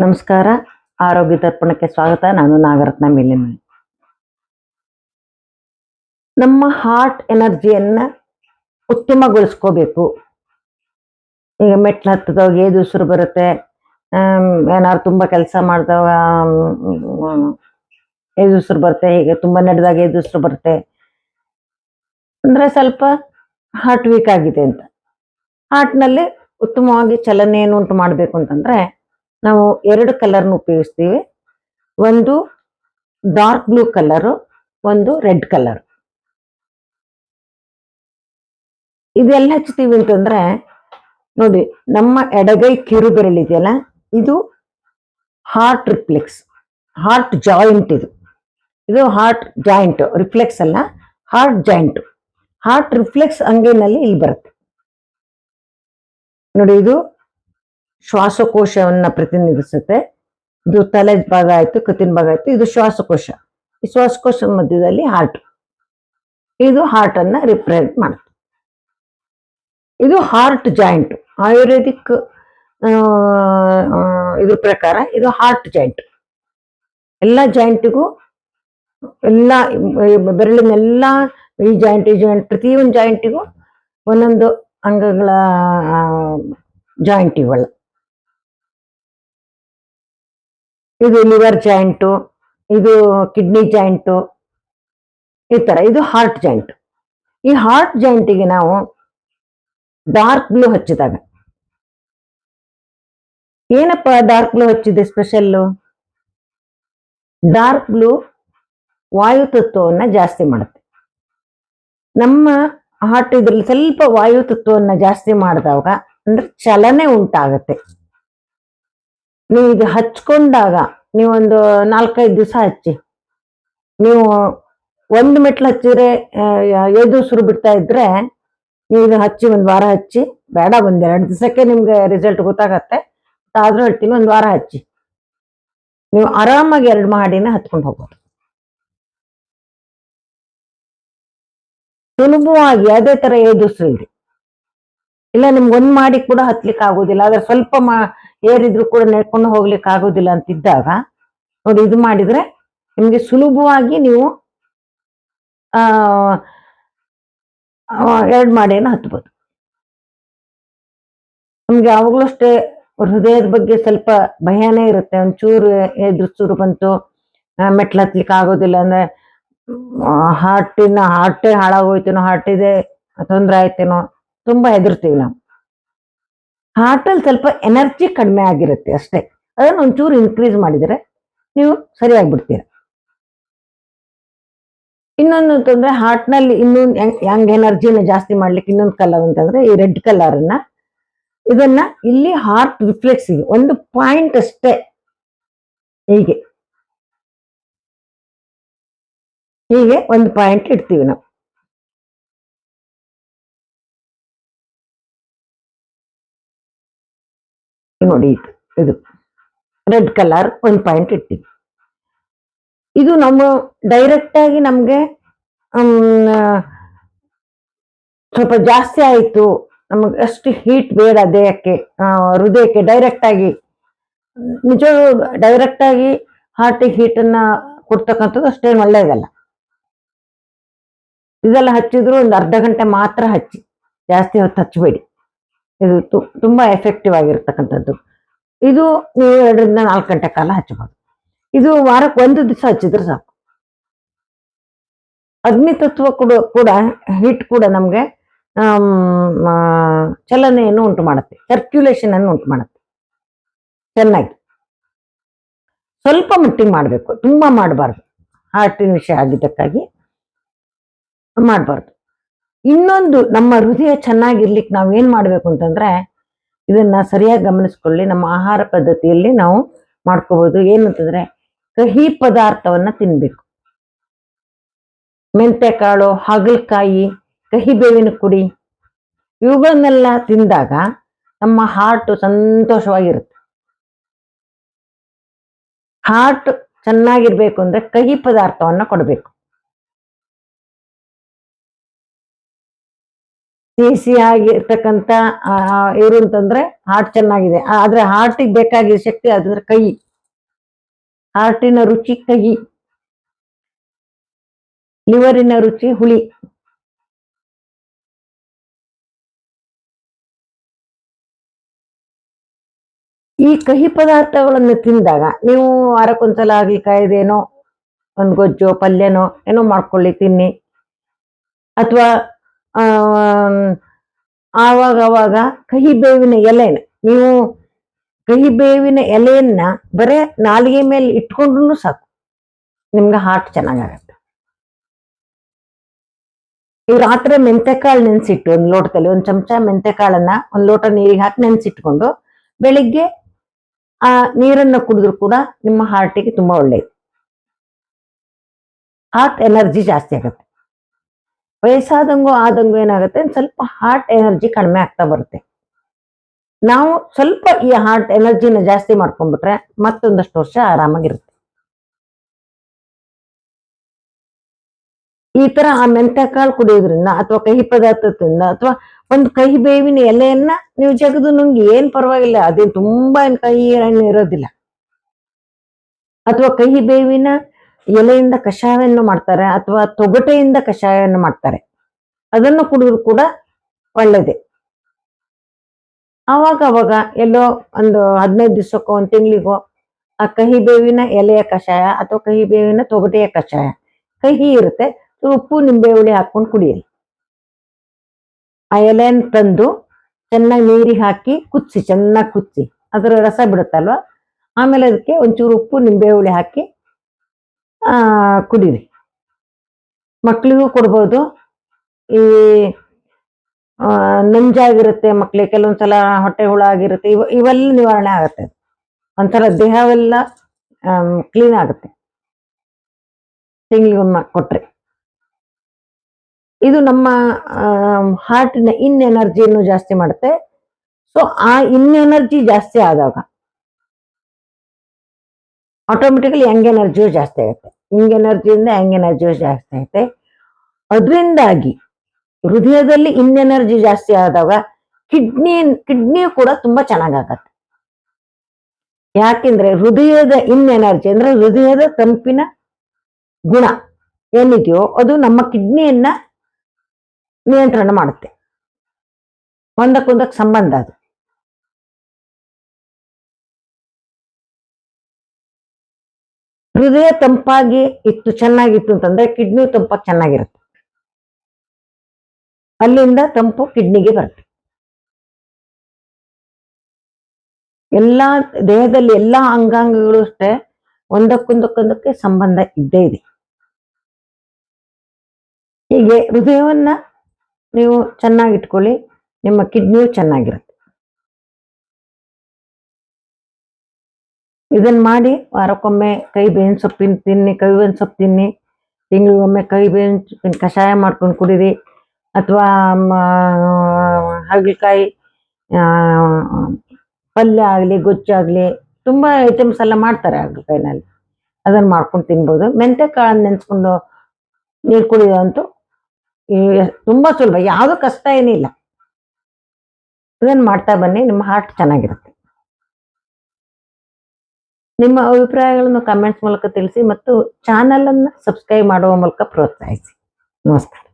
ನಮಸ್ಕಾರ. ಆರೋಗ್ಯ ದರ್ಪಣಕ್ಕೆ ಸ್ವಾಗತ. ನಾನು ನಾಗರತ್ನ ಮೇಲಿನ ನಮ್ಮ ಹಾರ್ಟ್ ಎನರ್ಜಿಯನ್ನ ಉತ್ತಮಗೊಳಿಸ್ಕೋಬೇಕು. ಈಗ ಮೆಟ್ಲು ಹತ್ತಿದಾಗ ಏದು ಉಸಿರು ಬರುತ್ತೆ. ಏನಾದ್ರು ತುಂಬಾ ಕೆಲಸ ಮಾಡಿದಾಗ ಏದು ಉಸಿರು ಬರುತ್ತೆ. ಹೀಗೆ ತುಂಬಾ ನಡೆದಾಗ ಏದು ಉಸಿರು ಬರುತ್ತೆ. ಅಂದ್ರೆ ಸ್ವಲ್ಪ ಹಾರ್ಟ್ ವೀಕ್ ಆಗಿದೆ ಅಂತ. ಹಾರ್ಟ್ನಲ್ಲಿ ಉತ್ತಮವಾಗಿ ಚಲನೆಯನ್ನು ಉಂಟು ಮಾಡಬೇಕು ಅಂತಂದ್ರೆ, ನಾವು ಎರಡು ಕಲರ್ನ ಉಪಯೋಗಿಸ್ತೀವಿ. ಒಂದು ಡಾರ್ಕ್ ಬ್ಲೂ ಕಲರು ಒಂದು ರೆಡ್ ಕಲರ್ ಇದೆಲ್ಲ ಹಚ್ತೀವಿ ಅಂತಂದ್ರೆ, ನೋಡಿ, ನಮ್ಮ ಎಡಗೈ ಕಿರು ಬೆರಳಿದೆಯಲ್ಲ ಇದು ಹಾರ್ಟ್ ರಿಫ್ಲೆಕ್ಸ್ ಹಾರ್ಟ್ ಜಾಯಿಂಟ್ ಇದು. ಇದು ಹಾರ್ಟ್ ಜಾಯಿಂಟ್ ರಿಫ್ಲೆಕ್ಸ್ ಅಲ್ಲ ಹಾರ್ಟ್ ಜಾಯಿಂಟ್ ಹಾರ್ಟ್ ರಿಫ್ಲೆಕ್ಸ್ ಅಂಗೇನಲ್ಲಿ ಇಲ್ಲಿ ಬರುತ್ತೆ. ನೋಡಿ ಇದು ಶ್ವಾಸಕೋಶವನ್ನ ಪ್ರತಿನಿಧಿಸುತ್ತೆ. ಇದು ತಲೆ ಭಾಗ ಆಯ್ತು, ಕತ್ತಿನ ಭಾಗ ಆಯ್ತು, ಇದು ಶ್ವಾಸಕೋಶ. ಈ ಶ್ವಾಸಕೋಶ ಮಧ್ಯದಲ್ಲಿ ಹಾರ್ಟ್ ಇದು ಹಾರ್ಟ್ ಅನ್ನ ರಿಪ್ರೆಸೆಂಟ್ ಮಾಡುತ್ತೆ. ಇದು ಹಾರ್ಟ್ ಜಾಯಿಂಟ್ ಆಯುರ್ವೇದಿಕ್ ಇದ್ರ ಪ್ರಕಾರ ಇದು ಹಾರ್ಟ್ ಜಾಯಿಂಟ್ ಎಲ್ಲ ಜಾಯಿಂಟಿಗೂ ಎಲ್ಲ ಬೆರಳಿನ ಎಲ್ಲ ಈ ಜಾಯಿಂಟ್ ಈ ಜಾಯಿಂಟ್ ಪ್ರತಿಯೊಂದು ಜಾಯಿಂಟಿಗೂ ಒಂದೊಂದು ಅಂಗಗಳ ಜಾಯಿಂಟ್ ಇವೆಲ್ಲ ಇದು ಲಿವರ್ ಜಾಯಿಂಟು ಇದು ಕಿಡ್ನಿ ಜಾಯಿಂಟು ಈ ಥರ ಇದು ಹಾರ್ಟ್ ಜಾಯಿಂಟ್ ಈ ಹಾರ್ಟ್ ಜಾಯಿಂಟಿಗೆ ನಾವು ಡಾರ್ಕ್ ಬ್ಲೂ ಹಚ್ಚಿದಾಗ ಏನಪ್ಪ ಡಾರ್ಕ್ ಬ್ಲೂ ಹಚ್ಚಿದೆ ಸ್ಪೆಷಲ್ಲು ಡಾರ್ಕ್ ಬ್ಲೂ ವಾಯು ತತ್ವವನ್ನು ಜಾಸ್ತಿ ಮಾಡುತ್ತೆ. ನಮ್ಮ ಹಾರ್ಟ್ ಇದ್ರಲ್ಲಿ ಸ್ವಲ್ಪ ವಾಯು ತತ್ವವನ್ನು ಜಾಸ್ತಿ ಮಾಡಿದಾಗ ಅಂದ್ರೆ ಚಲನೆ ಉಂಟಾಗತ್ತೆ. ನೀವು ಇದು ಹಚ್ಕೊಂಡಾಗ ನೀವೊಂದು ನಾಲ್ಕೈದು ದಿವಸ ಹಚ್ಚಿ. ನೀವು ಒಂದು ಮೆಟ್ಲು ಹಚ್ಚಿದ್ರೆ ಎದು ಉಸಿರು ಬಿಡ್ತಾ ಇದ್ರೆ ನೀವು ಇದು ಹಚ್ಚಿ ಒಂದು ವಾರ ಹಚ್ಚಿ. ಬೇಡ ಒಂದು ಎರಡು ದಿವಸಕ್ಕೆ ನಿಮ್ಗೆ ರಿಸಲ್ಟ್ ಗೊತ್ತಾಗತ್ತೆ. ಆದ್ರೂ ಹೇಳ್ತೀನಿ ಒಂದು ವಾರ ಹಚ್ಚಿ. ನೀವು ಆರಾಮಾಗಿ ಎರಡು ಮಾಡಿನ ಹತ್ಕೊಂಡು ಹೋಗ್ಬೋದು. ಸುಲಭವಾಗಿ ಅದೇ ತರ ಏದು ಇಲ್ಲ, ನಿಮ್ಗೆ ಒಂದ್ ಮಾಡಿ ಕೂಡ ಹತ್ಲಿಕ್ಕೆ ಆಗೋದಿಲ್ಲ. ಆದ್ರೆ ಸ್ವಲ್ಪ ಮಾ ಏರಿದ್ರು ಕೂಡ ನಡ್ಕೊಂಡು ಹೋಗ್ಲಿಕ್ಕೆ ಆಗೋದಿಲ್ಲ ಅಂತಿದ್ದಾಗ, ನೋಡಿ ಇದು ಮಾಡಿದ್ರೆ ನಿಮ್ಗೆ ಸುಲಭವಾಗಿ ನೀವು, ಆ ಎರಡು ಮಾಡಿಯನ್ನು ಹತ್ಬೋದು. ನಮ್ಗೆ ಯಾವಾಗಲೂ ಅಷ್ಟೇ ಹೃದಯದ ಬಗ್ಗೆ ಸ್ವಲ್ಪ ಭಯನೇ ಇರುತ್ತೆ. ಒಂಚೂರು ಎದುರು ಚೂರು ಬಂತು ಮೆಟ್ಲು ಹತ್ಲಿಕ್ಕೆ ಆಗೋದಿಲ್ಲ ಅಂದ್ರೆ ಹಾರ್ಟಿನ ಹಾರ್ಟೇ ಹಾಳಾಗೋಯ್ತೇನೋ ಹಾರ್ಟಿದೆ ತೊಂದರೆ ಆಯ್ತೇನೋ, ತುಂಬಾ ಹೆದರ್ತೀವಿ ನಾವು. ಹಾರ್ಟಲ್ಲಿ ಸ್ವಲ್ಪ ಎನರ್ಜಿ ಕಡಿಮೆ ಆಗಿರುತ್ತೆ ಅಷ್ಟೇ. ಅದನ್ನ ಒಂಚೂರು ಇನ್ಕ್ರೀಸ್ ಮಾಡಿದರೆ ನೀವು ಸರಿಯಾಗ್ಬಿಡ್ತೀರ. ಇನ್ನೊಂದು ಅಂತಂದ್ರೆ ಹಾರ್ಟ್ನಲ್ಲಿ ಇನ್ನೊಂದು ಯಂಗ್ ಎನರ್ಜಿನ ಜಾಸ್ತಿ ಮಾಡ್ಲಿಕ್ಕೆ ಇನ್ನೊಂದು ಕಲರ್ ಅಂತಂದ್ರೆ ಈ ರೆಡ್ ಕಲರ್ ಅನ್ನ. ಇದನ್ನ ಇಲ್ಲಿ ಹಾರ್ಟ್ ರಿಫ್ಲೆಕ್ಸ್ ಒಂದು ಪಾಯಿಂಟ್ ಅಷ್ಟೇ. ಹೀಗೆ. ಹೀಗೆ ಒಂದು ಪಾಯಿಂಟ್ ಇಡ್ತೀವಿ ನಾವು. ನೋಡಿ ಇದು ರೆಡ್ ಕಲರ್ ಒಂದು ಪಾಯಿಂಟ್ ಇಡ್ತೀವಿ ಇದು ನಮ್ಮ ಡೈರೆಕ್ಟ್ ಆಗಿ ಸ್ವಲ್ಪ ಜಾಸ್ತಿ ಆಯಿತು. ನಮಗೆ ಅಷ್ಟು ಹೀಟ್ ಬೇಡ ದೇಹಕ್ಕೆ ಹೃದಯಕ್ಕೆ ಡೈರೆಕ್ಟ್ ಆಗಿ. ನಿಜ ಡೈರೆಕ್ಟ್ ಆಗಿ ಹಾರ್ಟಿಗೆ ಹೀಟ್ ಅನ್ನ ಕೊಡ್ತಕ್ಕಂಥದ್ದು ಅಷ್ಟೇನು ಒಳ್ಳೇದಲ್ಲ ಇದೆಲ್ಲ ಹಚ್ಚಿದ್ರು ಒಂದು ಅರ್ಧ ಗಂಟೆ ಮಾತ್ರ ಹಚ್ಚಿ. ಜಾಸ್ತಿ ಹೊತ್ತು ಹಚ್ಚಬೇಡಿ. ಇದು ತು- ತುಂಬ ಎಫೆಕ್ಟಿವ್ ಆಗಿರ್ತಕ್ಕಂಥದ್ದು. ಇದು ನೀವು ಎರಡರಿಂದ ನಾಲ್ಕು ಗಂಟೆ ಕಾಲ ಹಚ್ಚಬಹುದು. ಇದು ವಾರಕ್ಕೆ ಒಂದು ದಿವಸ ಹಚ್ಚಿದ್ರೆ ಸಾಕು. ಅಗ್ನಿ ತತ್ವ ಕೂಡ ಕೂಡ ಹಿಟ್ ಕೂಡ ನಮಗೆ ಚಲನೆಯನ್ನು ಉಂಟು ಮಾಡುತ್ತೆ. ಸರ್ಕ್ಯುಲೇಷನ್ ಅನ್ನು ಉಂಟು ಮಾಡುತ್ತೆ. ಚೆನ್ನಾಗಿ. ಸ್ವಲ್ಪ ಮಟ್ಟಿಗೆ ಮಾಡಬೇಕು. ತುಂಬ ಮಾಡಬಾರ್ದು. ಹಾರ್ಟಿನ ವಿಷಯ ಆಗಿದ್ದಕ್ಕಾಗಿ. ಮಾಡಬಾರ್ದು. ಇನ್ನೊಂದು ನಮ್ಮ ಹೃದಯ ಚೆನ್ನಾಗಿರ್ಲಿಕ್ಕೆ ನಾವು ಏನು ಮಾಡಬೇಕು ಅಂತಂದ್ರೆ, ಇದನ್ನ ಸರಿಯಾಗಿ ಗಮನಿಸ್ಕೊಳ್ಳಿ. ನಮ್ಮ ಆಹಾರ ಪದ್ಧತಿಯಲ್ಲಿ ನಾವು ಮಾಡ್ಕೋಬಹುದು ಏನಂತಂದ್ರೆ, ಕಹಿ ಪದಾರ್ಥವನ್ನ ತಿನ್ಬೇಕು. ಮೆಂತೆಕಾಳು, ಹಾಗಲಕಾಯಿ, ಕಹಿ ಬೇವಿನ ಕುಡಿ ಇವುಗಳನ್ನೆಲ್ಲ ತಿಂದಾಗ ನಮ್ಮ ಹಾರ್ಟ್ ಸಂತೋಷವಾಗಿರುತ್ತೆ. ಹಾರ್ಟ್ ಚೆನ್ನಾಗಿರ್ಬೇಕು ಅಂದ್ರೆ ಕಹಿ ಪದಾರ್ಥವನ್ನ ಕೊಡಬೇಕು. ಸಿಹಿ ಆಗಿರ್ತಕ್ಕಂಥ ಇವರು ಅಂತಂದ್ರೆ ಹಾರ್ಟ್ ಚೆನ್ನಾಗಿದೆ. ಆದ್ರೆ ಹಾರ್ಟಿಗೆ ಬೇಕಾಗಿರೋ ಶಕ್ತಿ ಅದಂದ್ರೆ ಕೈ. ಹಾರ್ಟಿನ ರುಚಿ ಕಹಿ ಲಿವರಿನ ರುಚಿ ಹುಳಿ. ಈ ಕಹಿ ಪದಾರ್ಥಗಳನ್ನು ತಿಂದಾಗ ನೀವು ವಾರಕ್ಕೊಂದ್ಸಲ ಆಗ್ಲಿ ಕಾಯ್ದೇನೋ, ಒಂದು ಗೊಜ್ಜೋ, ಪಲ್ಯನೋ ಏನೋ ಮಾಡ್ಕೊಳ್ಳಿ ತಿನ್ನಿ. ಅಥವಾ ಆವಾಗ ಅವಾಗ ಕಹಿ ಬೇವಿನ ಎಲೆನ, ನೀವು ಕಹಿ ಬೇವಿನ ಎಲೆಯನ್ನ ಬರೇ ನಾಲಿಗೆ ಮೇಲೆ ಇಟ್ಕೊಂಡ್ರು ಸಾಕು. ನಿಮ್ಗೆ ಹಾರ್ಟ್ ಚೆನ್ನಾಗಾಗತ್ತೆ. ಈ ರಾತ್ರಿ ಮೆಂತೆಕಾಳು ನೆನ್ಸಿಟ್ಟು ಒಂದು ಲೋಟದಲ್ಲಿ, ಒಂದು ಚಮಚ ಮೆಂತೆಕಾಳನ್ನ ಒಂದು ಲೋಟ ನೀರಿಗೆ ಹಾಕಿ ನೆನೆಸಿಟ್ಕೊಂಡು ಬೆಳಿಗ್ಗೆ, ಆ, ನೀರನ್ನು ಕುಡಿದ್ರು ಕೂಡ ನಿಮ್ಮ ಹಾರ್ಟಿಗೆ ತುಂಬಾ ಒಳ್ಳೆಯದು ಹಾರ್ಟ್ ಎನರ್ಜಿ ಜಾಸ್ತಿ ಆಗುತ್ತೆ. ವಯಸ್ಸಾದಂಗು ಆದಂಗು ಏನಾಗುತ್ತೆ ಸ್ವಲ್ಪ ಹಾರ್ಟ್ ಎನರ್ಜಿ ಕಡಿಮೆ ಆಗ್ತಾ ಬರುತ್ತೆ. ನಾವು ಸ್ವಲ್ಪ ಈ ಹಾರ್ಟ್ ಎನರ್ಜಿನ ಜಾಸ್ತಿ ಮಾಡ್ಕೊಂಡ್ಬಿಟ್ರೆ ಮತ್ತೊಂದಷ್ಟು ವರ್ಷ ಆರಾಮಾಗಿರುತ್ತೆ. ಈ ತರ ಆ ಮೆಂತೆಕಾಳು ಕುಡಿಯೋದ್ರಿಂದ ಅಥವಾ ಕಹಿ ಪದಾರ್ಥದಿಂದ ಅಥವಾ ಒಂದು ಕಹಿ ಬೇವಿನ ಎಲೆಯನ್ನ ನೀವು ಜಗದು ನುಂಗಿ ಏನ್ ಪರವಾಗಿಲ್ಲ, ಅದೇನು ತುಂಬಾ ಏನು ಕಹಿ ಇರೋದಿಲ್ಲ. ಅಥವಾ ಕಹಿ ಬೇವಿನ ಎಲೆಯಿಂದ ಕಷಾಯವನ್ನು ಮಾಡ್ತಾರೆ ಅಥವಾ ತೊಗಟೆಯಿಂದ ಕಷಾಯವನ್ನು ಮಾಡ್ತಾರೆ. ಅದನ್ನು ಕುಡಿದ್ರು ಕೂಡ ಒಳ್ಳೇದೆ. ಆವಾಗ ಅವಾಗ ಎಲ್ಲೋ ಒಂದು ಹದಿನೈದು ದಿವಸಕ್ಕೋ ಒಂದು ತಿಂಗಳಿಗೋ ಆ ಕಹಿ ಬೇವಿನ ಎಲೆಯ ಕಷಾಯ ಅಥವಾ ಕಹಿ ಬೇವಿನ ತೊಗಟೆಯ ಕಷಾಯ, ಕಹಿ ಇರುತ್ತೆ. ಉಪ್ಪು, ನಿಂಬೆ, ಹುಳಿ ಹಾಕೊಂಡು ಕುಡಿಯಿರಿ. ಆ ಎಲೆಯನ್ನು ತಂದು ಚೆನ್ನಾಗಿ ನೀರಿಗೆ ಹಾಕಿ ಕುದಿಸಿ, ಚೆನ್ನಾಗಿ ಕುದಿಸಿ. ಅದರ ರಸ ಬಿಡುತ್ತಲ್ವ? ಆಮೇಲೆ ಅದಕ್ಕೆ ಒಂಚೂರು ಉಪ್ಪು, ನಿಂಬೆ, ಹುಳಿ ಹಾಕಿ ಕುಡೀರಿ. ಮಕ್ಕಳಿಗೂ ಕೊಡ್ಬೋದು. ಈ ನಂಜಾಗಿರುತ್ತೆ ಮಕ್ಳಿಗೆ. ಕೆಲವೊಂದ್ಸಲ ಹೊಟ್ಟೆ ಹುಳ ಆಗಿರುತ್ತೆ. ಇವ, ಇವೆಲ್ಲ ನಿವಾರಣೆ ಆಗುತ್ತೆ. ಒಂಥರ ದೇಹವೆಲ್ಲ ಕ್ಲೀನ್ ಆಗುತ್ತೆ. ತಿಂಗಳಿಗೊಮ್ಮೆ ಕೊಟ್ರೆ. ಇದು ನಮ್ಮ ಹಾರ್ಟಿನ ಇನ್ ಎನರ್ಜಿಯನ್ನು ಜಾಸ್ತಿ ಮಾಡುತ್ತೆ. ಸೊ ಆ ಇನ್ ಎನರ್ಜಿ ಜಾಸ್ತಿ ಆದಾಗ ಆಟೋಮೆಟಿಕಲಿ ಹೆಂಗೆ ಎನರ್ಜಿಯು ಜಾಸ್ತಿ ಆಗುತ್ತೆ. ಹಿಂಗೆ ಎನರ್ಜಿಯಿಂದ ಯಂಗ್ ಎನರ್ಜಿಯು ಜಾಸ್ತಿ ಆಗುತ್ತೆ. ಅದರಿಂದಾಗಿ ಹೃದಯದಲ್ಲಿ ಇನ್ ಎನರ್ಜಿ ಜಾಸ್ತಿ ಆದಾಗ ಕಿಡ್ನಿ ಕಿಡ್ನಿ ಕೂಡ ತುಂಬಾ ಚೆನ್ನಾಗಾಗತ್ತೆ. ಯಾಕೆಂದ್ರೆ ಹೃದಯದ ಇನ್ ಎನರ್ಜಿ ಅಂದ್ರೆ ಹೃದಯದ ತಂಪಿನ ಗುಣ ಏನಿದೆಯೋ ಅದು ನಮ್ಮ ಕಿಡ್ನಿಯನ್ನ ನಿಯಂತ್ರಣ ಮಾಡುತ್ತೆ. ಒಂದಕ್ಕೊಂದಕ್ಕೆ ಸಂಬಂಧ ಅದು. ಹೃದಯ ತಂಪಾಗಿ ಇತ್ತು, ಚೆನ್ನಾಗಿತ್ತು ಅಂತಂದ್ರೆ ಕಿಡ್ನಿ ತಂಪಾಗಿ ಚೆನ್ನಾಗಿರುತ್ತೆ. ಅಲ್ಲಿಂದ ತಂಪು ಕಿಡ್ನಿಗೆ ಬರುತ್ತೆ. ಎಲ್ಲಾ, ದೇಹದಲ್ಲಿ ಎಲ್ಲಾ ಅಂಗಾಂಗಗಳು ಅಷ್ಟೇ ಒಂದಕ್ಕೊಂದಕ್ಕೊಂದಕ್ಕೆ ಸಂಬಂಧ ಇದ್ದೇ ಇದೆ. ಹೀಗೆ ಹೃದಯವನ್ನ ನೀವು ಚೆನ್ನಾಗಿಟ್ಕೊಳ್ಳಿ, ನಿಮ್ಮ ಕಿಡ್ನಿಯು ಚೆನ್ನಾಗಿರುತ್ತೆ. ಇದನ್ನ ಮಾಡಿ ವಾರಕ್ಕೊಮ್ಮೆ ಕೈ ಬೇವಿನ ಸೊಪ್ಪಿನ ತಿನ್ನಿ, ಕೈ ಬೇವಿನ ಸೊಪ್ಪು ತಿನ್ನಿ. ತಿಂಗಳಿಗೊಮ್ಮೆ ಕೈ ಬೇವಿನ ಸೊಪ್ಪಿನ ಕಷಾಯ ಮಾಡ್ಕೊಂಡು ಕುಡೀರಿ. ಅಥವಾ ಹಾಗಲಕಾಯಿ ಪಲ್ಯ ಆಗಲಿ ಗೊಜ್ಜಾಗಲಿ ತುಂಬ ಐಟಮ್ಸ್ ಎಲ್ಲ ಮಾಡ್ತಾರೆ ಹಾಗಲಕಾಯಿನಲ್ಲಿ. ಅದನ್ನು ಮಾಡ್ಕೊಂಡು ತಿನ್ಬೋದು. ಮೆಂತ್ಯ ಕಾಳನ್ನು ನೆನೆಸ್ಕೊಂಡು ನೀರು ಕುಡಿಯೋದಂತೂ ತುಂಬ ಸುಲಭ. ಯಾವುದೂ ಕಷ್ಟ ಏನಿಲ್ಲ. ಇದನ್ನು ಮಾಡ್ತಾ ಬನ್ನಿ. ನಿಮ್ಮ ಹಾರ್ಟ್ ಚೆನ್ನಾಗಿರುತ್ತೆ. ನಿಮ್ಮ ಅಭಿಪ್ರಾಯಗಳನ್ನು ಕಮೆಂಟ್ಸ್ ಮೂಲಕ ತಿಳಿಸಿ ಮತ್ತು ಚಾನಲನ್ನು ಸಬ್ಸ್ಕ್ರೈಬ್ ಮಾಡುವ ಮೂಲಕ ಪ್ರೋತ್ಸಾಹಿಸಿ. ನಮಸ್ಕಾರ.